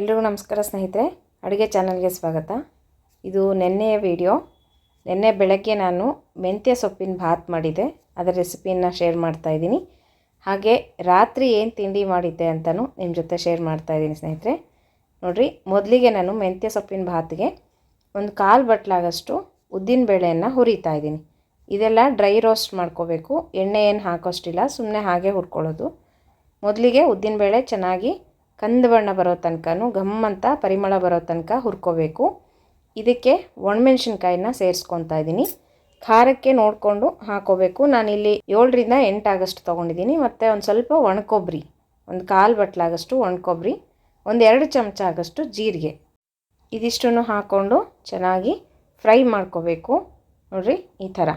ಎಲ್ರಿಗೂ ನಮಸ್ಕಾರ ಸ್ನೇಹಿತರೆ, ಅಡುಗೆ ಚಾನಲ್ಗೆ ಸ್ವಾಗತ. ಇದು ನೆನ್ನೆಯ ವಿಡಿಯೋ ನಿನ್ನೆ ಬೆಳಗ್ಗೆ ನಾನು ಮೆಂತ್ಯ ಸೊಪ್ಪಿನ ಭಾತ್ ಮಾಡಿದ್ದೆ. ಅದರ ರೆಸಿಪಿಯನ್ನು ಶೇರ್ ಮಾಡ್ತಾ ಇದ್ದೀನಿ. ಹಾಗೆ ರಾತ್ರಿ ಏನು ತಿಂಡಿ ಮಾಡಿದ್ದೆ ಅಂತಲೂ ನಿಮ್ಮ ಜೊತೆ ಶೇರ್ ಮಾಡ್ತಾ ಇದ್ದೀನಿ ಸ್ನೇಹಿತರೆ. ನೋಡಿರಿ, ಮೊದಲಿಗೆ ನಾನು ಮೆಂತ್ಯ ಸೊಪ್ಪಿನ ಭಾತ್ಗೆ ಒಂದು ಕಾಲು ಬಟ್ಲಾಗಷ್ಟು ಉದ್ದಿನ ಬೇಳೆಯನ್ನು ಹುರಿತಾ ಇದ್ದೀನಿ. ಇದೆಲ್ಲ ಡ್ರೈ ರೋಸ್ಟ್ ಮಾಡ್ಕೋಬೇಕು. ಎಣ್ಣೆ ಏನು ಹಾಕೋಷ್ಟಿಲ್ಲ ಸುಮ್ಮನೆ ಹಾಗೆ ಹುರ್ಕೊಳ್ಳೋದು. ಮೊದಲಿಗೆ ಉದ್ದಿನಬೇಳೆ ಚೆನ್ನಾಗಿ ಕಂದು ಬಣ್ಣ ಬರೋ ತನಕನೂ ಘಮ್ ಅಂತ ಪರಿಮಳ ಬರೋ ತನಕ ಹುರ್ಕೋಬೇಕು. ಇದಕ್ಕೆ ಒಣಮೆಣ್ಸಿನ್ಕಾಯಿನ ಸೇರಿಸ್ಕೊತಾ ಇದ್ದೀನಿ. ಖಾರಕ್ಕೆ ನೋಡಿಕೊಂಡು ಹಾಕೋಬೇಕು. ನಾನಿಲ್ಲಿ ಏಳರಿಂದ ಎಂಟು ಆಗಷ್ಟು ತೊಗೊಂಡಿದ್ದೀನಿ. ಮತ್ತು ಒಂದು ಸ್ವಲ್ಪ ಒಣಕೊಬ್ಬರಿ ಒಂದು ಕಾಲು ಬಟ್ಲಾಗಷ್ಟು ಒಣಕೊಬ್ಬರಿ ಒಂದು ಎರಡು ಚಮಚ ಆಗಷ್ಟು ಜೀರಿಗೆ. ಇದಿಷ್ಟನ್ನು ಹಾಕ್ಕೊಂಡು ಚೆನ್ನಾಗಿ ಫ್ರೈ ಮಾಡ್ಕೋಬೇಕು. ನೋಡಿರಿ, ಈ ಥರ.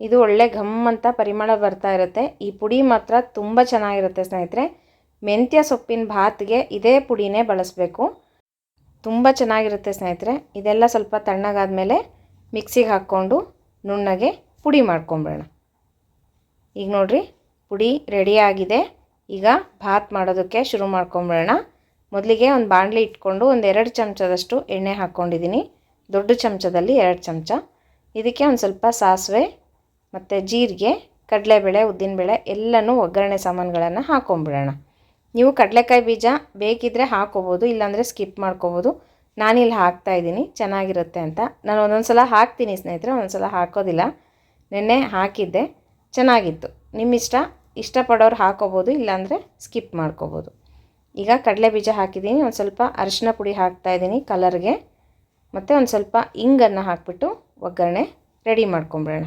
ಇದು ಒಳ್ಳೆ ಘಮ್ ಅಂತ ಪರಿಮಳ ಬರ್ತಾ ಇರುತ್ತೆ. ಈ ಪುಡಿ ಮಾತ್ರ ತುಂಬ ಚೆನ್ನಾಗಿರುತ್ತೆ ಸ್ನೇಹಿತರೆ. ಮೆಂತ್ಯ ಸೊಪ್ಪಿನ ಭಾತ್ಗೆ ಇದೇ ಪುಡಿನೇ ಬಳಸಬೇಕು. ತುಂಬ ಚೆನ್ನಾಗಿರುತ್ತೆ ಸ್ನೇಹಿತರೆ. ಇದೆಲ್ಲ ಸ್ವಲ್ಪ ತಣ್ಣಗಾದ ಮೇಲೆ ಮಿಕ್ಸಿಗೆ ಹಾಕ್ಕೊಂಡು ನುಣ್ಣಗೆ ಪುಡಿ ಮಾಡ್ಕೊಂಬಿಡೋಣ. ಈಗ ನೋಡಿರಿ, ಪುಡಿ ರೆಡಿಯಾಗಿದೆ ಈಗ ಭಾತ್ ಮಾಡೋದಕ್ಕೆ ಶುರು ಮಾಡ್ಕೊಂಬಿಡೋಣ. ಮೊದಲಿಗೆ ಒಂದು ಬಾಣಲಿ ಇಟ್ಕೊಂಡು ಒಂದು ಎರಡು ಚಮಚದಷ್ಟು ಎಣ್ಣೆ ಹಾಕ್ಕೊಂಡಿದ್ದೀನಿ. ದೊಡ್ಡ ಚಮಚದಲ್ಲಿ ಎರಡು ಚಮಚ. ಇದಕ್ಕೆ ಒಂದು ಸ್ವಲ್ಪ ಸಾಸಿವೆ ಮತ್ತು ಜೀರಿಗೆ, ಕಡಲೆಬೇಳೆ, ಉದ್ದಿನಬೇಳೆ ಎಲ್ಲನೂ ಒಗ್ಗರಣೆ ಸಾಮಾನುಗಳನ್ನು ಹಾಕ್ಕೊಂಬಿಡೋಣ ನೀವು ಕಡಲೆಕಾಯಿ ಬೀಜ ಬೇಕಿದ್ದರೆ ಹಾಕ್ಕೋಬೋದು ಇಲ್ಲಾಂದರೆ ಸ್ಕಿಪ್ ಮಾಡ್ಕೋಬೋದು. ನಾನಿಲ್ಲಿ ಹಾಕ್ತಾ ಇದ್ದೀನಿ, ಚೆನ್ನಾಗಿರುತ್ತೆ ಅಂತ. ನಾನು ಒಂದೊಂದು ಸಲ ಹಾಕ್ತೀನಿ ಸ್ನೇಹಿತರೆ, ಒಂದೊಂದು ಸಲ ಹಾಕೋದಿಲ್ಲ. ನಿನ್ನೆ ಹಾಕಿದ್ದೆ, ಚೆನ್ನಾಗಿತ್ತು. ನಿಮ್ಮ ಇಷ್ಟ, ಇಷ್ಟಪಡೋರು ಹಾಕೋಬೋದು, ಇಲ್ಲಾಂದರೆ ಸ್ಕಿಪ್ ಮಾಡ್ಕೋಬೋದು. ಈಗ ಕಡಲೆ ಬೀಜ ಹಾಕಿದ್ದೀನಿ, ಒಂದು ಸ್ವಲ್ಪ ಅರಿಶಿನ ಪುಡಿ ಹಾಕ್ತಾ ಇದ್ದೀನಿ ಕಲರ್ಗೆ ಮತ್ತು ಒಂದು ಸ್ವಲ್ಪ ಇಂಗನ್ನು ಹಾಕ್ಬಿಟ್ಟು ಒಗ್ಗರಣೆ ರೆಡಿ ಮಾಡ್ಕೊಂಬಿಡೋಣ.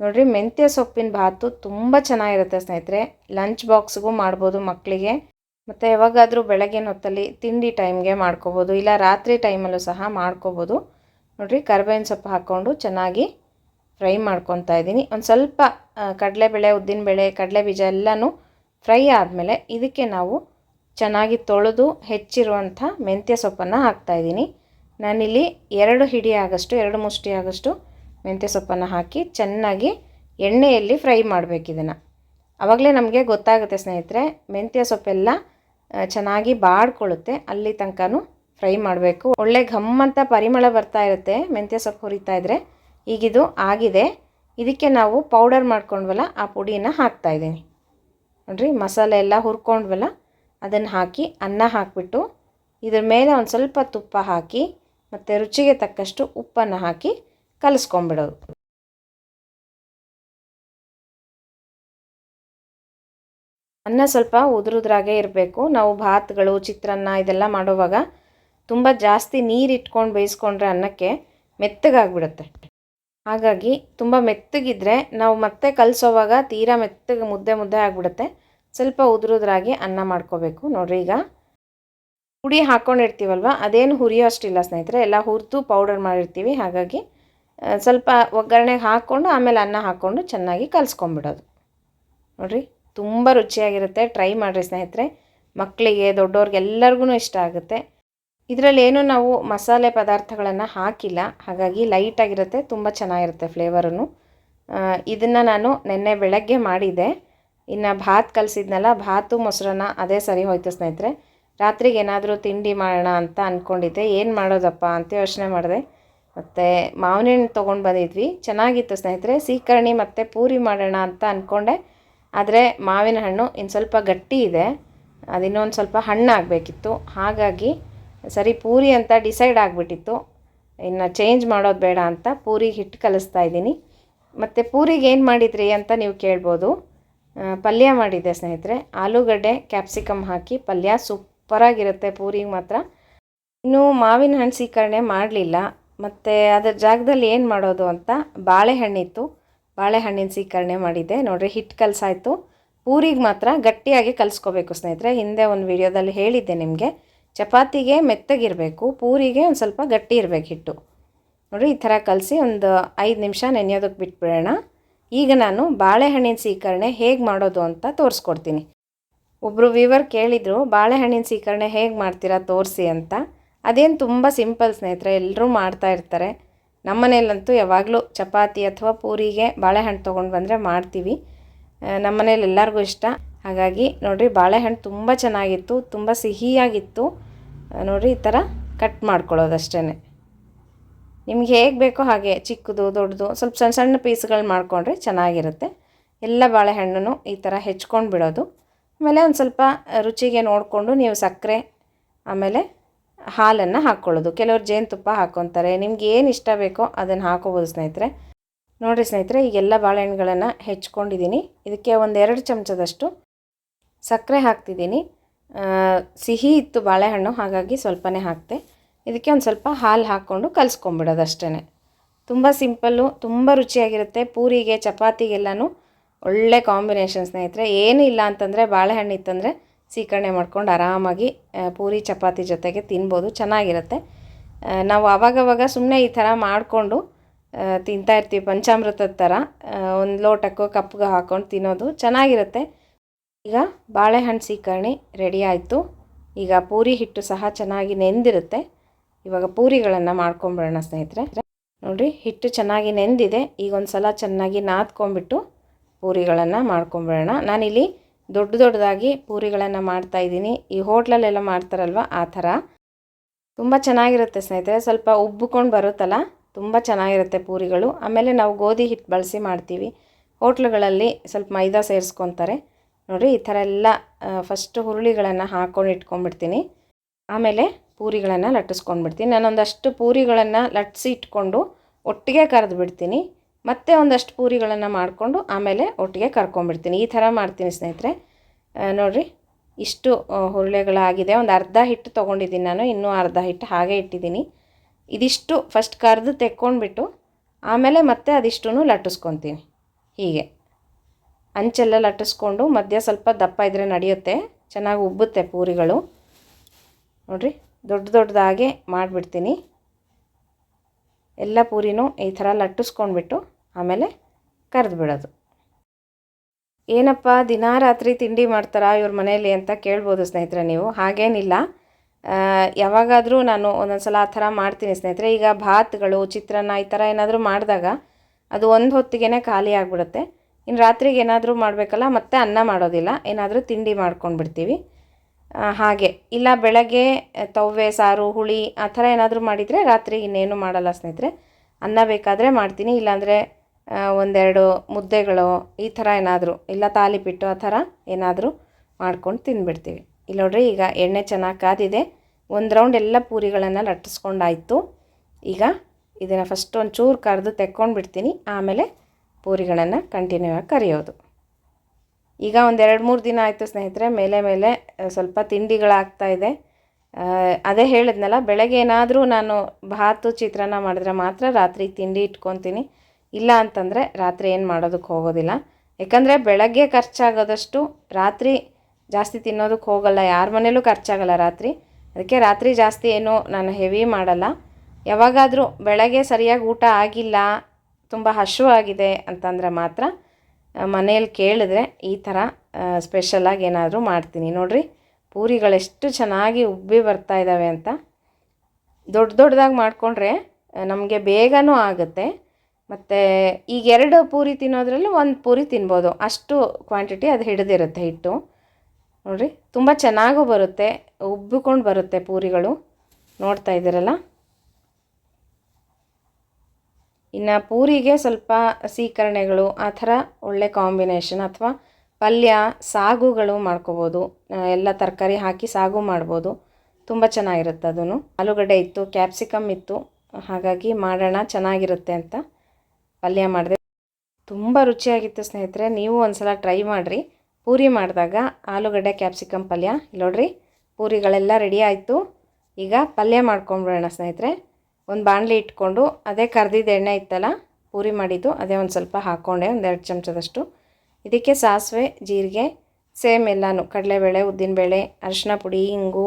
ನೋಡಿರಿ ಮೆಂತ್ಯ ಸೊಪ್ಪಿನ ಭಾತು ತುಂಬ ಚೆನ್ನಾಗಿರುತ್ತೆ ಸ್ನೇಹಿತರೆ. ಲಂಚ್ ಬಾಕ್ಸ್ಗೂ ಮಾಡ್ಬೋದು ಮಕ್ಕಳಿಗೆ ಮತ್ತು ಯಾವಾಗಾದರೂ ಬೆಳಗಿನ ಹೊತ್ತಲ್ಲಿ ತಿಂಡಿ ಟೈಮ್ಗೆ ಮಾಡ್ಕೋಬೋದು. ಇಲ್ಲ ರಾತ್ರಿ ಟೈಮಲ್ಲೂ ಸಹ ಮಾಡ್ಕೋಬೋದು. ನೋಡಿರಿ ಕರ್ಬೇವಿನ ಸೊಪ್ಪು ಹಾಕ್ಕೊಂಡು ಚೆನ್ನಾಗಿ ಫ್ರೈ ಮಾಡ್ಕೊತಾ ಇದ್ದೀನಿ. ಒಂದು ಸ್ವಲ್ಪ ಕಡಲೆಬೇಳೆ, ಉದ್ದಿನಬೇಳೆ ಕಡಲೆ ಬೀಜ ಎಲ್ಲನೂ ಫ್ರೈ ಆದಮೇಲೆ ಇದಕ್ಕೆ ನಾವು ಚೆನ್ನಾಗಿ ತೊಳೆದು ಹೆಚ್ಚಿರುವಂಥ ಮೆಂತ್ಯ ಸೊಪ್ಪನ್ನು ಹಾಕ್ತಾಯಿದ್ದೀನಿ ನಾನಿಲ್ಲಿ ಎರಡು ಹಿಡಿ ಆಗಷ್ಟು, ಎರಡು ಮುಷ್ಟಿ ಆಗಷ್ಟು ಮೆಂತ್ಯ ಸೊಪ್ಪನ್ನು ಹಾಕಿ ಚೆನ್ನಾಗಿ ಎಣ್ಣೆಯಲ್ಲಿ ಫ್ರೈ ಮಾಡಬೇಕು ಇದನ್ನು. ಆವಾಗಲೇ ನಮಗೆ ಗೊತ್ತಾಗುತ್ತೆ ಸ್ನೇಹಿತರೆ, ಮೆಂತ್ಯ ಸೊಪ್ಪೆಲ್ಲ ಚೆನ್ನಾಗಿ ಬಾಡ್ಕೊಳ್ಳುತ್ತೆ, ಅಲ್ಲಿ ತನಕನೂ ಫ್ರೈ ಮಾಡಬೇಕು. ಒಳ್ಳೆ ಘಮ್ಮಂತ ಪರಿಮಳ ಬರ್ತಾ ಇರುತ್ತೆ, ಮೆಂತ್ಯ ಸೊಪ್ಪು ಹುರಿತಾ ಇದ್ದರೆ ಈಗಿದು ಆಗಿದೆ. ಇದಕ್ಕೆ ನಾವು ಪೌಡರ್ ಮಾಡ್ಕೊಂಡ್ವಲ್ಲ, ಆ ಪುಡಿನ ಹಾಕ್ತಾಯಿದ್ದೀನಿ ನೋಡಿರಿ, ಮಸಾಲೆ ಎಲ್ಲ ಹುರ್ಕೊಂಡ್ವಲ್ಲ, ಅದನ್ನು ಹಾಕಿ ಅನ್ನ ಹಾಕಿಬಿಟ್ಟು, ಇದ್ರ ಮೇಲೆ ಒಂದು ಸ್ವಲ್ಪ ತುಪ್ಪ ಹಾಕಿ, ಮತ್ತು ರುಚಿಗೆ ತಕ್ಕಷ್ಟು ಉಪ್ಪನ್ನು ಹಾಕಿ ಕಲಿಸ್ಕೊಂಬಿಡೋದು. ಅನ್ನ ಸ್ವಲ್ಪ ಉದುರುದ್ರಾಗೆ ಇರಬೇಕು. ನಾವು ಭಾತ್ಗಳು, ಚಿತ್ರಾನ್ನ ಇದೆಲ್ಲ ಮಾಡುವಾಗ ತುಂಬ ಜಾಸ್ತಿ ನೀರು ಇಟ್ಕೊಂಡು ಬೇಯಿಸ್ಕೊಂಡ್ರೆ ಅನ್ನಕ್ಕೆ ಮೆತ್ತಗಾಗ್ಬಿಡುತ್ತೆ. ಹಾಗಾಗಿ ತುಂಬ ಮೆತ್ತಗಿದ್ರೆ ನಾವು ಮತ್ತೆ ಕಲಿಸೋವಾಗ ತೀರಾ ಮೆತ್ತಗೆ ಮುದ್ದೆ ಮುದ್ದೆ ಆಗಿಬಿಡುತ್ತೆ. ಸ್ವಲ್ಪ ಉದುರುದ್ರಾಗಿ ಅನ್ನ ಮಾಡ್ಕೋಬೇಕು. ನೋಡ್ರಿ ಈಗ. ಪುಡಿ ಹಾಕ್ಕೊಂಡಿರ್ತೀವಲ್ವ ಅದೇನು ಹುರಿಯೋ ಅಷ್ಟಿಲ್ಲ ಸ್ನೇಹಿತರೆ. ಎಲ್ಲ ಹುರಿದು ಪೌಡರ್ ಮಾಡಿರ್ತೀವಿ. ಹಾಗಾಗಿ ಸ್ವಲ್ಪ ಒಗ್ಗರಣೆಗೆ ಹಾಕ್ಕೊಂಡು ಆಮೇಲೆ ಅನ್ನ ಹಾಕ್ಕೊಂಡು ಚೆನ್ನಾಗಿ ಕಲಸ್ಕೊಂಬಿಡೋದು. ನೋಡಿರಿ, ತುಂಬ ರುಚಿಯಾಗಿರುತ್ತೆ. ಟ್ರೈ ಮಾಡಿರಿ ಸ್ನೇಹಿತರೆ. ಮಕ್ಕಳಿಗೆ ದೊಡ್ಡವ್ರಿಗೆಲ್ಲರಿಗೂ ಇಷ್ಟ ಆಗುತ್ತೆ. ಇದರಲ್ಲಿ ಏನು ನಾವು ಮಸಾಲೆ ಪದಾರ್ಥಗಳನ್ನು ಹಾಕಿಲ್ಲ. ಹಾಗಾಗಿ ಲೈಟಾಗಿರುತ್ತೆ ತುಂಬ ಚೆನ್ನಾಗಿರುತ್ತೆ ಫ್ಲೇವರೂ ಇದನ್ನು ನಾನು ನಿನ್ನೆ ಬೆಳಗ್ಗೆ ಮಾಡಿದೆ ಇನ್ನು ಭಾತ್ ಕಲಿಸಿದ್ನಲ್ಲ, ಭಾತು, ಮೊಸರನ್ನ ಅದೇ ಸರಿ ಹೋಯ್ತು ಸ್ನೇಹಿತರೆ. ರಾತ್ರಿಗೆ ಏನಾದರೂ ತಿಂಡಿ ಮಾಡೋಣ ಅಂತ ಅಂದ್ಕೊಂಡಿದ್ದೆ ಏನು ಮಾಡೋದಪ್ಪ ಅಂತ ಯೋಚನೆ ಮಾಡಿದೆ. ಮತ್ತು ಮಾವಿನ ಹಣ್ಣು ತೊಗೊಂಡು ಬಂದಿದ್ವಿ. ಚೆನ್ನಾಗಿತ್ತು ಸ್ನೇಹಿತರೆ, ಸೀಕರಣಿ ಮತ್ತು ಪೂರಿ ಮಾಡೋಣ ಅಂತ ಅಂದ್ಕೊಂಡೆ ಆದರೆ ಮಾವಿನ ಹಣ್ಣು ಇನ್ನು ಸ್ವಲ್ಪ ಗಟ್ಟಿ ಇದೆ. ಅದಿನ್ನೊಂದು ಸ್ವಲ್ಪ ಹಣ್ಣಾಗಬೇಕಿತ್ತು ಹಾಗಾಗಿ ಸರಿ ಪೂರಿ ಅಂತ ಡಿಸೈಡ್ ಆಗಿಬಿಟ್ಟಿತ್ತು. ಇನ್ನು ಚೇಂಜ್ ಮಾಡೋದು ಬೇಡ ಅಂತ ಪೂರಿಗೆ ಹಿಟ್ಟು ಕಲಿಸ್ತಾ ಇದ್ದೀನಿ. ಮತ್ತು ಪೂರಿಗೆ ಏನು ಮಾಡಿದ್ರಿ ಅಂತ ನೀವು ಕೇಳ್ಬೋದು. ಪಲ್ಯ ಮಾಡಿದ್ದೆ ಸ್ನೇಹಿತರೆ. ಆಲೂಗಡ್ಡೆ, ಕ್ಯಾಪ್ಸಿಕಮ್ ಹಾಕಿ ಪಲ್ಯ ಸೂಪರಾಗಿರುತ್ತೆ ಪೂರಿಗೆ ಮಾತ್ರ. ಇನ್ನೂ ಮಾವಿನ ಹಣ್ಣು ಸೀಕರಣೆ ಮಾಡಲಿಲ್ಲ. ಮತ್ತು ಅದರ ಜಾಗದಲ್ಲಿ ಏನು ಮಾಡೋದು ಅಂತ ಬಾಳೆಹಣ್ಣಿತ್ತು. ಬಾಳೆಹಣ್ಣಿನ ಸೀಕರಣೆ ಮಾಡಿದ್ದೆ. ನೋಡಿರಿ ಹಿಟ್ಟು ಕಲಸಾಯಿತು. ಪೂರಿಗೆ ಮಾತ್ರ ಗಟ್ಟಿಯಾಗಿ ಕಲಿಸ್ಕೋಬೇಕು ಸ್ನೇಹಿತರೆ. ಹಿಂದೆ ಒಂದು ವಿಡಿಯೋದಲ್ಲಿ ಹೇಳಿದ್ದೆ ನಿಮಗೆ. ಚಪಾತಿಗೆ ಮೆತ್ತಗಿರಬೇಕು, ಪೂರಿಗೆ ಒಂದು ಸ್ವಲ್ಪ ಗಟ್ಟಿ ಇರಬೇಕು ಹಿಟ್ಟು. ನೋಡಿರಿ, ಈ ಥರ ಕಲಸಿ ಒಂದು ಐದು ನಿಮಿಷ ನೆನೆಯೋದಕ್ಕೆ ಬಿಟ್ಬಿಡೋಣ. ಈಗ ನಾನು ಬಾಳೆಹಣ್ಣಿನ ಸೀಕರಣೆ ಹೇಗೆ ಮಾಡೋದು ಅಂತ ತೋರಿಸ್ಕೊಡ್ತೀನಿ. ಒಬ್ಬರು ವಿವರ್ ಕೇಳಿದರು, ಬಾಳೆಹಣ್ಣಿನ ಸೀಕರಣೆ ಹೇಗೆ ಮಾಡ್ತೀರಾ, ತೋರಿಸಿ ಅಂತ. ಅದೇನು ತುಂಬ ಸಿಂಪಲ್ ಸ್ನೇಹಿತರೆ ಎಲ್ಲರೂ ಮಾಡ್ತಾ ಇರ್ತಾರೆ. ನಮ್ಮ ಮನೇಲಂತೂ ಯಾವಾಗಲೂ ಚಪಾತಿ ಅಥವಾ ಪೂರಿಗೆ ಬಾಳೆಹಣ್ಣು ತೊಗೊಂಡು ಬಂದರೆ ಮಾಡ್ತೀವಿ. ನಮ್ಮ ಮನೇಲಿ ಎಲ್ಲರಿಗೂ ಇಷ್ಟ. ಹಾಗಾಗಿ ನೋಡಿರಿ, ಬಾಳೆಹಣ್ಣು ತುಂಬ ಚೆನ್ನಾಗಿತ್ತು, ತುಂಬ ಸಿಹಿಯಾಗಿತ್ತು. ನೋಡಿರಿ, ಈ ಥರ ಕಟ್ ಮಾಡ್ಕೊಳ್ಳೋದಷ್ಟೇ ನಿಮ್ಗೆ ಹೇಗೆ ಬೇಕೋ ಹಾಗೆ, ಚಿಕ್ಕದು, ದೊಡ್ಡದು, ಸ್ವಲ್ಪ ಸಣ್ಣ ಸಣ್ಣ ಪೀಸ್ಗಳು ಮಾಡಿಕೊಂಡ್ರೆ ಚೆನ್ನಾಗಿರುತ್ತೆ. ಎಲ್ಲ ಬಾಳೆಹಣ್ಣು ಈ ಥರ ಹೆಚ್ಕೊಂಡು ಬಿಡೋದು. ಆಮೇಲೆ ಒಂದು ಸ್ವಲ್ಪ ರುಚಿಗೆ ನೋಡಿಕೊಂಡು ನೀವು ಸಕ್ಕರೆ, ಆಮೇಲೆ ಹಾಲನ್ನು ಹಾಕ್ಕೊಳ್ಳೋದು. ಕೆಲವರು ಜೇನುತುಪ್ಪ ಹಾಕ್ಕೊತಾರೆ ನಿಮ್ಗೆ ಏನು ಇಷ್ಟ ಬೇಕೋ ಅದನ್ನು ಹಾಕೋಬೋದು ಸ್ನೇಹಿತರೆ. ನೋಡಿರಿ ಸ್ನೇಹಿತರೆ ಈಗೆಲ್ಲ ಬಾಳೆಹಣ್ಣುಗಳನ್ನು ಹೆಚ್ಕೊಂಡಿದ್ದೀನಿ. ಇದಕ್ಕೆ ಒಂದು ಎರಡು ಚಮಚದಷ್ಟು ಸಕ್ಕರೆ ಹಾಕ್ತಿದ್ದೀನಿ. ಸಿಹಿ ಇತ್ತು ಬಾಳೆಹಣ್ಣು, ಹಾಗಾಗಿ ಸ್ವಲ್ಪನೇ ಹಾಕ್ತೆ. ಇದಕ್ಕೆ ಒಂದು ಸ್ವಲ್ಪ ಹಾಲು ಹಾಕ್ಕೊಂಡು ಕಲಿಸ್ಕೊಂಬಿಡೋದು ಅಷ್ಟೇ ತುಂಬ ಸಿಂಪಲ್ಲು, ತುಂಬ ರುಚಿಯಾಗಿರುತ್ತೆ. ಪೂರಿಗೆ, ಚಪಾತಿಗೆಲ್ಲನೂ ಒಳ್ಳೆ ಕಾಂಬಿನೇಷನ್ ಸ್ನೇಹಿತರೆ. ಏನೂ ಇಲ್ಲ ಅಂತಂದರೆ, ಬಾಳೆಹಣ್ಣು ಇತ್ತಂದರೆ ಸೀಕರಣೆ ಮಾಡ್ಕೊಂಡು ಆರಾಮಾಗಿ ಪೂರಿ, ಚಪಾತಿ ಜೊತೆಗೆ ತಿನ್ಬೋದು. ಚೆನ್ನಾಗಿರುತ್ತೆ. ನಾವು ಆವಾಗವಾಗ ಸುಮ್ಮನೆ ಈ ಥರ ಮಾಡಿಕೊಂಡು ತಿಂತಾ ಇರ್ತೀವಿ. ಪಂಚಾಮೃತದ ಥರ ಒಂದು ಲೋಟಕ್ಕೂ, ಕಪ್ಗೆ ಹಾಕ್ಕೊಂಡು ತಿನ್ನೋದು ಚೆನ್ನಾಗಿರುತ್ತೆ. ಈಗ ಬಾಳೆಹಣ್ಣು ಸೀಕರಣಿ ರೆಡಿ ಆಯಿತು. ಈಗ ಪೂರಿ ಹಿಟ್ಟು ಸಹ ಚೆನ್ನಾಗಿ ನೆಂದಿರುತ್ತೆ. ಇವಾಗ ಪೂರಿಗಳನ್ನು ಮಾಡ್ಕೊಂಬಿಡೋಣ ಸ್ನೇಹಿತರೆ. ನೋಡಿರಿ, ಹಿಟ್ಟು ಚೆನ್ನಾಗಿ ನೆಂದಿದೆ. ಈಗ ಒಂದು ಸಲ ಚೆನ್ನಾಗಿ ನಾದ್ಕೊಂಬಿಟ್ಟು ಪೂರಿಗಳನ್ನು ಮಾಡ್ಕೊಂಬಿಡೋಣ. ನಾನಿಲ್ಲಿ ದೊಡ್ಡ ದೊಡ್ಡದಾಗಿ ಪೂರಿಗಳನ್ನು ಮಾಡ್ತಾ ಇದ್ದೀನಿ. ಈ ಹೋಟ್ಲಲ್ಲೆಲ್ಲ ಮಾಡ್ತಾರಲ್ವ? ಆ ಥರ. ತುಂಬ ಚೆನ್ನಾಗಿರುತ್ತೆ ಸ್ನೇಹಿತರೆ. ಸ್ವಲ್ಪ ಉಬ್ಬಿಕೊಂಡು ಬರುತ್ತಲ್ಲ? ತುಂಬ ಚೆನ್ನಾಗಿರುತ್ತೆ ಪೂರಿಗಳು. ಆಮೇಲೆ ನಾವು ಗೋಧಿ ಹಿಟ್ಟು ಬಳಸಿ ಮಾಡ್ತೀವಿ. ಹೋಟ್ಲುಗಳಲ್ಲಿ ಸ್ವಲ್ಪ ಮೈದಾ ಸೇರಿಸ್ಕೊತಾರೆ. ನೋಡಿ, ಈ ಥರ ಎಲ್ಲ ಫಸ್ಟು ಹುರುಳಿಗಳನ್ನು ಹಾಕ್ಕೊಂಡು ಇಟ್ಕೊಂಡ್ಬಿಡ್ತೀನಿ. ಆಮೇಲೆ ಪೂರಿಗಳನ್ನು ಲಟ್ಟಿಸ್ಕೊಂಡ್ಬಿಡ್ತೀನಿ. ನಾನೊಂದಷ್ಟು ಪೂರಿಗಳನ್ನು ಲಟ್ಟಿಸಿ ಇಟ್ಕೊಂಡು ಒಟ್ಟಿಗೆ ಕರೆದು ಬಿಡ್ತೀನಿ ಮತ್ತೆ ಒಂದಷ್ಟು ಪೂರಿಗಳನ್ನು ಮಾಡಿಕೊಂಡು ಆಮೇಲೆ ಒಟ್ಟಿಗೆ ಕರ್ಕೊಂಬಿಡ್ತೀನಿ. ಈ ಥರ ಮಾಡ್ತೀನಿ ಸ್ನೇಹಿತರೆ. ನೋಡಿರಿ, ಇಷ್ಟು ಹುರುಳೆಗಳಾಗಿದೆ. ಒಂದು ಅರ್ಧ ಹಿಟ್ಟು ತೊಗೊಂಡಿದ್ದೀನಿ ನಾನು, ಇನ್ನೂ ಅರ್ಧ ಹಿಟ್ಟು ಹಾಗೆ ಇಟ್ಟಿದ್ದೀನಿ. ಇದಿಷ್ಟು ಫಸ್ಟ್ ಕರೆದು ತೆಕ್ಕೊಂಡ್ಬಿಟ್ಟು ಆಮೇಲೆ ಮತ್ತೆ ಅದಿಷ್ಟು ಲಟ್ಟಿಸ್ಕೊತೀನಿ. ಹೀಗೆ. ಅಂಚೆಲ್ಲ ಲಟ್ಟಿಸ್ಕೊಂಡು ಮಧ್ಯ ಸ್ವಲ್ಪ ದಪ್ಪ ಇದ್ದರೆ ನಡೆಯುತ್ತೆ. ಚೆನ್ನಾಗಿ ಉಬ್ಬುತ್ತೆ ಪೂರಿಗಳು. ನೋಡಿರಿ, ದೊಡ್ಡ ದೊಡ್ಡದಾಗೆ ಮಾಡಿಬಿಡ್ತೀನಿ. ಎಲ್ಲ ಪೂರಿನೂ ಈ ಥರ ಲಟ್ಟಿಸ್ಕೊಂಡ್ಬಿಟ್ಟು ಆಮೇಲೆ ಕರೆದು ಬಿಡೋದು. ಏನಪ್ಪ, ದಿನ ರಾತ್ರಿ ತಿಂಡಿ ಮಾಡ್ತಾರಾ ಇವ್ರ ಮನೆಯಲ್ಲಿ ಅಂತ ಕೇಳ್ಬೋದು ಸ್ನೇಹಿತರೆ ನೀವು. ಹಾಗೇನಿಲ್ಲ. ಯಾವಾಗಾದರೂ ನಾನು ಒಂದೊಂದು ಸಲ ಆ ಥರ ಮಾಡ್ತೀನಿ ಸ್ನೇಹಿತರೆ. ಈಗ ಭಾತ್ಗಳು, ಚಿತ್ರಾನ್ನ ಈ ಥರ ಏನಾದರೂ ಮಾಡಿದಾಗ ಅದು ಒಂದು ಹೊತ್ತಿಗೆ ಖಾಲಿ ಆಗಿಬಿಡುತ್ತೆ. ಇನ್ನು ರಾತ್ರಿಗೆ ಏನಾದರೂ ಮಾಡಬೇಕಲ್ಲ, ಮತ್ತೆ ಅನ್ನ ಮಾಡೋದಿಲ್ಲ. ಏನಾದರೂ ತಿಂಡಿ ಮಾಡ್ಕೊಂಡು ಬಿಡ್ತೀವಿ. ಹಾಗೆ. ಇಲ್ಲ, ಬೆಳಗ್ಗೆ ತವ್ವೆ, ಸಾರು, ಹುಳಿ ಆ ಥರ ಏನಾದರೂ ಮಾಡಿದರೆ ರಾತ್ರಿ ಇನ್ನೇನು ಮಾಡಲ್ಲ ಸ್ನೇಹಿತರೆ. ಅನ್ನ ಬೇಕಾದರೆ ಮಾಡ್ತೀನಿ. ಇಲ್ಲಾಂದರೆ ಒಂದೆರಡು ಮುದ್ದೆಗಳು ಈ ಥರ ಏನಾದರೂ, ಇಲ್ಲ ತಾಲಿಪಿಟ್ಟು ಆ ಥರ ಏನಾದರೂ ಮಾಡ್ಕೊಂಡು ತಿಂದ್ಬಿಡ್ತೀವಿ ಇಲ್ಲಿ ನೋಡ್ರಿ ಈಗ ಎಣ್ಣೆ ಚೆನ್ನಾಗಿ ಕಾದಿದೆ. ಒಂದು ರೌಂಡ್ ಎಲ್ಲ ಪೂರಿಗಳನ್ನು ಲಟ್ಟಿಸ್ಕೊಂಡಾಯಿತು. ಈಗ ಇದನ್ನು ಫಸ್ಟ್ ಒಂದು ಚೂರು ಕರೆದು ತೆಕ್ಕೊಂಡು ಬಿಡ್ತೀನಿ ಆಮೇಲೆ ಪೂರಿಗಳನ್ನು ಕಂಟಿನ್ಯೂ ಆಗಿ ಕರಿಯೋದು. ಈಗ ಒಂದು ಎರಡು ಮೂರು ದಿನ ಆಯಿತು ಸ್ನೇಹಿತರೆ, ಮೇಲೆ ಮೇಲೆ ಸ್ವಲ್ಪ ತಿಂಡಿಗಳಾಗ್ತಾ ಇದೆ. ಅದೇ ಹೇಳಿದ್ನಲ್ಲ, ಬೆಳಗ್ಗೆ ಏನಾದರೂ ನಾನು ಭಾತು ಚಿತ್ರಾನ್ನ ಮಾಡಿದ್ರೆ ಮಾತ್ರ ರಾತ್ರಿ ತಿಂಡಿ ಇಟ್ಕೊತೀನಿ. ಇಲ್ಲ ಅಂತಂದರೆ ರಾತ್ರಿ ಏನು ಮಾಡೋದಕ್ಕೆ ಹೋಗೋದಿಲ್ಲ. ಯಾಕಂದರೆ ಬೆಳಗ್ಗೆ ಖರ್ಚಾಗೋದಷ್ಟು ರಾತ್ರಿ ಜಾಸ್ತಿ ತಿನ್ನೋದಕ್ಕೆ ಹೋಗಲ್ಲ, ಯಾರ ಮನೇಲೂ ಖರ್ಚಾಗಲ್ಲ ರಾತ್ರಿ. ಅದಕ್ಕೆ ರಾತ್ರಿ ಜಾಸ್ತಿ ಏನು ನಾನು ಹೆವಿ ಮಾಡಲ್ಲ. ಯಾವಾಗಾದರೂ ಬೆಳಗ್ಗೆ ಸರಿಯಾಗಿ ಊಟ ಆಗಿಲ್ಲ, ತುಂಬ ಹಶುವಾಗಿದೆ ಅಂತಂದರೆ ಮಾತ್ರ ಮನೆಯಲ್ಲಿ ಕೇಳಿದ್ರೆ ಈ ಥರ ಸ್ಪೆಷಲಾಗಿ ಏನಾದರೂ ಮಾಡ್ತೀನಿ. ನೋಡಿರಿ, ಪೂರಿಗಳೆಷ್ಟು ಚೆನ್ನಾಗಿ ಉಬ್ಬಿ ಬರ್ತಾ ಇದ್ದಾವೆ ಅಂತ. ದೊಡ್ಡ ದೊಡ್ಡದಾಗಿ ಮಾಡಿಕೊಂಡ್ರೆ ನಮಗೆ ಬೇಗನೂ ಆಗುತ್ತೆ. ಮತ್ತು ಈಗ ಎರಡು ಪೂರಿ ತಿನ್ನೋದ್ರಲ್ಲಿ ಒಂದು ಪೂರಿ ತಿನ್ಬೋದು. ಅಷ್ಟು ಕ್ವಾಂಟಿಟಿ ಅದು ಹಿಡಿದಿರುತ್ತೆ ಹಿಟ್ಟು. ನೋಡಿರಿ, ತುಂಬ ಚೆನ್ನಾಗೂ ಬರುತ್ತೆ, ಉಬ್ಬಿಕೊಂಡು ಬರುತ್ತೆ ಪೂರಿಗಳು. ನೋಡ್ತಾ ಇದ್ದೀರಲ್ಲ? ಇನ್ನು ಪೂರಿಗೆ ಸ್ವಲ್ಪ ಸೀಕರಣೆಗಳು, ಆ ಥರ ಒಳ್ಳೆ ಕಾಂಬಿನೇಷನ್ ಅಥವಾ ಪಲ್ಯ, ಸಾಗುಗಳು ಮಾಡ್ಕೋಬೋದು. ಎಲ್ಲ ತರಕಾರಿ ಹಾಕಿ ಸಾಗು ಮಾಡ್ಬೋದು. ತುಂಬ ಚೆನ್ನಾಗಿರುತ್ತೆ ಅದನ್ನು ಆಲೂಗಡ್ಡೆ ಇತ್ತು ಕ್ಯಾಪ್ಸಿಕಮ್ ಇತ್ತು. ಹಾಗಾಗಿ ಮಾಡೋಣ, ಚೆನ್ನಾಗಿರುತ್ತೆ ಅಂತ. ಪಲ್ಯ ಮಾಡಿದೆ. ತುಂಬ ರುಚಿಯಾಗಿತ್ತು ಸ್ನೇಹಿತರೆ, ನೀವು ಒಂದ್ಸಲ ಟ್ರೈ ಮಾಡಿರಿ. ಪೂರಿ ಮಾಡಿದಾಗ ಆಲೂಗಡ್ಡೆ ಕ್ಯಾಪ್ಸಿಕಮ್ ಪಲ್ಯ. ನೋಡ್ರಿ, ಪೂರಿಗಳೆಲ್ಲ ರೆಡಿ ಆಯಿತು. ಈಗ ಪಲ್ಯ ಮಾಡ್ಕೊಂಡ್ಬಿಡೋಣ ಸ್ನೇಹಿತರೆ. ಒಂದು ಬಾಣಲಿ ಇಟ್ಕೊಂಡು, ಅದೇ ಕರ್ದಿದ್ದು ಎಣ್ಣೆ ಇತ್ತಲ್ಲ, ಪೂರಿ ಮಾಡಿದ್ದು, ಅದೇ ಒಂದು ಸ್ವಲ್ಪ ಹಾಕ್ಕೊಂಡೆ ಒಂದೆರಡು ಚಮಚದಷ್ಟು. ಇದಕ್ಕೆ ಸಾಸಿವೆ, ಜೀರಿಗೆ, ಸೇಮ್ ಎಲ್ಲಾನು, ಕಡಲೆಬೇಳೆ, ಉದ್ದಿನಬೇಳೆ, ಅರಿಶಿನ ಪುಡಿ, ಇಂಗು,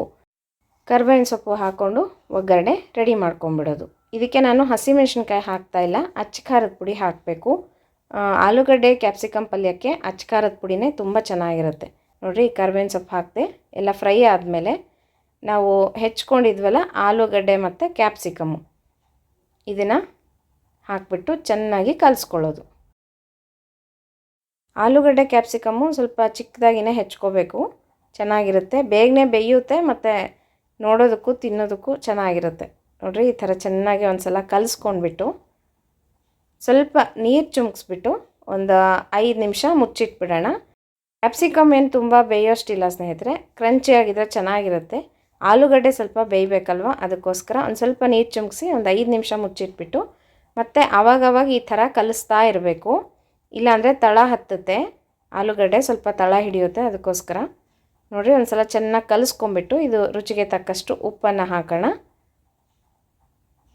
ಕರ್ಬೇವಿನ ಸೊಪ್ಪು ಹಾಕ್ಕೊಂಡು ಒಗ್ಗರಣೆ ರೆಡಿ ಮಾಡ್ಕೊಂಬಿಡೋದು. ಇದಕ್ಕೆ ನಾನು ಹಸಿಮೆಣ್ಸಿನ್ಕಾಯಿ ಹಾಕ್ತಾ ಇಲ್ಲ. ಅಚ್ಚ ಖಾರದ ಪುಡಿ ಹಾಕಬೇಕು. ಆಲೂಗಡ್ಡೆ ಕ್ಯಾಪ್ಸಿಕಮ್ ಪಲ್ಯಕ್ಕೆ ಅಚ್ಚ ಖಾರದ ಪುಡಿನೇ ತುಂಬ ಚೆನ್ನಾಗಿರುತ್ತೆ. ನೋಡಿರಿ ಕರ್ಬೇವಿನ ಸೊಪ್ಪು ಹಾಕಿದೆ ಎಲ್ಲ ಫ್ರೈ ಆದಮೇಲೆ ನಾವು ಹೆಚ್ಕೊಂಡಿದ್ವಲ್ಲ ಆಲೂಗಡ್ಡೆ ಮತ್ತು ಕ್ಯಾಪ್ಸಿಕಮ್ಮು ಇದನ್ನು ಹಾಕ್ಬಿಟ್ಟು ಚೆನ್ನಾಗಿ ಕಲಿಸ್ಕೊಳ್ಳೋದು. ಆಲೂಗಡ್ಡೆ ಕ್ಯಾಪ್ಸಿಕಮ್ಮು ಸ್ವಲ್ಪ ಚಿಕ್ಕದಾಗಿನೇ ಹೆಚ್ಕೋಬೇಕು. ಚೆನ್ನಾಗಿರುತ್ತೆ. ಬೇಗನೆ ಬೇಯುತ್ತೆ ಮತ್ತು ನೋಡೋದಕ್ಕೂ ತಿನ್ನೋದಕ್ಕೂ ಚೆನ್ನಾಗಿರುತ್ತೆ. ನೋಡಿರಿ ಈ ಥರ ಚೆನ್ನಾಗಿ ಒಂದು ಸಲ ಕಲಿಸ್ಕೊಂಡ್ಬಿಟ್ಟು ಸ್ವಲ್ಪ ನೀರು ಚುಮ್ಕಿಸ್ಬಿಟ್ಟು ಒಂದು ಐದು ನಿಮಿಷ ಮುಚ್ಚಿಟ್ಬಿಡೋಣ. ಕ್ಯಾಪ್ಸಿಕಮ್ ಏನು ತುಂಬ ಬೇಯೋಷ್ಟಿಲ್ಲ ಸ್ನೇಹಿತರೆ ಕ್ರಂಚಿಯಾಗಿದ್ದರೆ ಚೆನ್ನಾಗಿರುತ್ತೆ. ಆಲೂಗಡ್ಡೆ ಸ್ವಲ್ಪ ಬೇಯಬೇಕಲ್ವ? ಅದಕ್ಕೋಸ್ಕರ ಒಂದು ಸ್ವಲ್ಪ ನೀರು ಚುಮ್ಕಿಸಿ ಒಂದು ಐದು ನಿಮಿಷ ಮುಚ್ಚಿಟ್ಬಿಟ್ಟು ಮತ್ತು ಆವಾಗವಾಗ ಈ ಥರ ಕಲಿಸ್ತಾ ಇರಬೇಕು. ಇಲ್ಲಾಂದರೆ ತಳ ಹತ್ತುತ್ತೆ, ಆಲೂಗಡ್ಡೆ ಸ್ವಲ್ಪ ತಳ ಹಿಡಿಯುತ್ತೆ, ಅದಕ್ಕೋಸ್ಕರ. ನೋಡಿರಿ ಒಂದು ಸಲ ಚೆನ್ನಾಗಿ ಕಲಿಸ್ಕೊಂಬಿಟ್ಟು ಇದು ರುಚಿಗೆ ತಕ್ಕಷ್ಟು ಉಪ್ಪನ್ನು ಹಾಕೋಣ.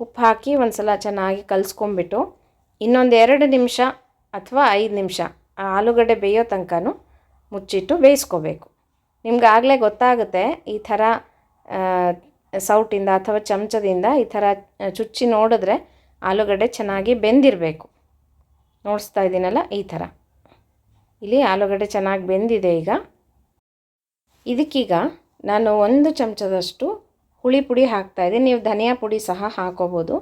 ಉಪ್ಪು ಹಾಕಿ ಒಂದು ಸಲ ಚೆನ್ನಾಗಿ ಕಲಿಸ್ಕೊಂಬಿಟ್ಟು ಇನ್ನೊಂದು ಎರಡು ನಿಮಿಷ ಅಥವಾ ಐದು ನಿಮಿಷ ಆಲೂಗಡ್ಡೆ ಬೇಯೋ ತನಕನೂ ಮುಚ್ಚಿಟ್ಟು ಬೇಯಿಸ್ಕೋಬೇಕು. ನಿಮ್ಗೆ ಆಗಲೇ ಗೊತ್ತಾಗುತ್ತೆ ಈ ಥರ ಸೌಟಿಂದ ಅಥವಾ ಚಮಚದಿಂದ ಈ ಥರ ಚುಚ್ಚಿ ನೋಡಿದ್ರೆ ಆಲೂಗಡ್ಡೆ ಚೆನ್ನಾಗಿ ಬೆಂದಿರಬೇಕು. ನೋಡಿಸ್ತಾ ಇದ್ದೀನಲ್ಲ ಈ ಥರ. ಇಲ್ಲಿ ಆಲೂಗಡ್ಡೆ ಚೆನ್ನಾಗಿ ಬೆಂದಿದೆ ಈಗ. ಇದಕ್ಕೀಗ ನಾನು ಒಂದು ಚಮಚದಷ್ಟು ಹುಳಿ ಪುಡಿ ಹಾಕ್ತಾ ಹಾಕ್ತಾಯಿದ್ದೀನಿ ನೀವು ಧನಿಯಾ ಪುಡಿ ಸಹ ಹಾಕೋಬೋದು.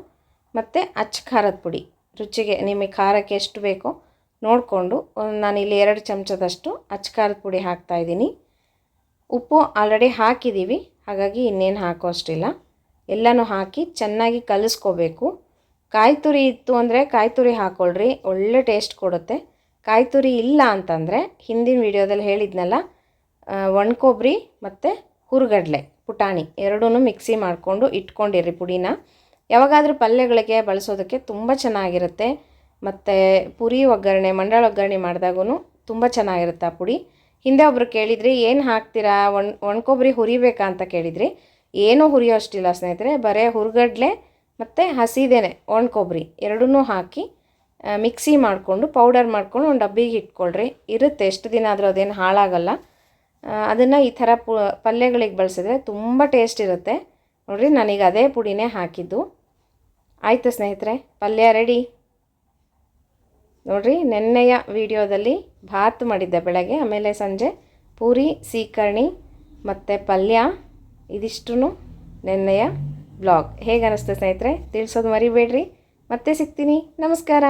ಮತ್ತು ಅಚ್ಚ ಖಾರದ ಪುಡಿ. ರುಚಿಗೆ ನಿಮಗೆ ಖಾರಕ್ಕೆ ಎಷ್ಟು ಬೇಕೋ ನೋಡಿಕೊಂಡು ನಾನಿಲ್ಲಿ ಎರಡು ಚಮಚದಷ್ಟು ಅಚ್ಚ ಖಾರದ ಪುಡಿ ಹಾಕ್ತಾಯಿದ್ದೀನಿ ಉಪ್ಪು ಆಲ್ರೆಡಿ ಹಾಕಿದ್ದೀವಿ. ಹಾಗಾಗಿ ಇನ್ನೇನು ಹಾಕೋ ಅಷ್ಟಿಲ್ಲ. ಎಲ್ಲನೂ ಹಾಕಿ ಚೆನ್ನಾಗಿ ಕಲಿಸ್ಕೋಬೇಕು. ಕಾಯಿ ತುರಿ ಇತ್ತು ಅಂದರೆ ಕಾಯಿ ತುರಿ ಹಾಕ್ಕೊಳ್ರಿ ಒಳ್ಳೆ ಟೇಸ್ಟ್ ಕೊಡುತ್ತೆ. ಕಾಯಿ ತುರಿ ಇಲ್ಲ ಅಂತಂದರೆ ಹಿಂದಿನ ವೀಡಿಯೋದಲ್ಲಿ ಹೇಳಿದ್ನಲ್ಲ ಒಣ ಕೊಬ್ಬರಿ ಮತ್ತು ಹುರುಗಡ್ಲೆ. ಪುಟಾಣಿ ಎರಡೂ ಮಿಕ್ಸಿ ಮಾಡಿಕೊಂಡು ಇಟ್ಕೊಂಡಿರಿ ಪುಡಿನ. ಯಾವಾಗಾದರೂ ಪಲ್ಯಗಳಿಗೆ ಬಳಸೋದಕ್ಕೆ ತುಂಬ ಚೆನ್ನಾಗಿರುತ್ತೆ. ಮತ್ತು ಪುರಿ ಒಗ್ಗರಣೆ, ಮಂಡಾಳ ಒಗ್ಗರಣೆ ಮಾಡಿದಾಗೂ ತುಂಬ ಚೆನ್ನಾಗಿರುತ್ತೆ ಆ ಪುಡಿ. ಹಿಂದೆ ಒಬ್ಬರು ಕೇಳಿದ್ರಿ, ಏನು ಹಾಕ್ತೀರಾ? ಒಣ ಒಣಕೊಬ್ಬರಿ ಹುರಿಬೇಕಾ? ಅಂತ ಕೇಳಿದ್ರಿ. ಏನೂ ಹುರಿಯೋ ಅಷ್ಟಿಲ್ಲ ಸ್ನೇಹಿತರೆ, ಬರೀ ಹುರುಗಡ್ಲೆ ಮತ್ತು ಹಸಿದೇನೆ ಒಣಕೊಬ್ಬರಿ ಎರಡನ್ನೂ ಹಾಕಿ ಮಿಕ್ಸಿ ಮಾಡಿಕೊಂಡು, ಪೌಡರ್ ಮಾಡಿಕೊಂಡು ಒಂದು ಡಬ್ಬಿಗೆ ಇಟ್ಕೊಳ್ರಿ. ಇರುತ್ತೆ, ಎಷ್ಟು ದಿನ ಆದರೂ ಅದೇನು ಹಾಳಾಗಲ್ಲ. ಅದನ್ನು ಈ ಥರ ಪು, ಪಲ್ಯಗಳಿಗೆ ಬಳಸಿದ್ರೆ ತುಂಬ ಟೇಸ್ಟ್ ಇರುತ್ತೆ. ನೋಡಿರಿ, ನಾನೀಗ ಅದೇ ಪುಡಿನೇ ಹಾಕಿದ್ದು. ಆಯಿತು ಸ್ನೇಹಿತರೆ, ಪಲ್ಯ ರೆಡಿ ನೋಡಿರಿ, ನೆನ್ನೆಯ ವಿಡಿಯೋದಲ್ಲಿ ಭಾತ್ ಮಾಡಿದ್ದೆ ಬೆಳಗ್ಗೆ, ಆಮೇಲೆ ಸಂಜೆ ಪೂರಿ, ಸೀಕರ್ಣಿ ಮತ್ತು ಪಲ್ಯ ಇದಿಷ್ಟು ನೆನ್ನೆಯ ಬ್ಲಾಗ್ ಹೇಗೆ ಅನ್ನಿಸ್ತು ಸ್ನೇಹಿತರೆ, ತಿಳಿಸೋದು ಮರಿಬೇಡ್ರಿ. ಮತ್ತೆ ಸಿಗ್ತೀನಿ. ನಮಸ್ಕಾರ.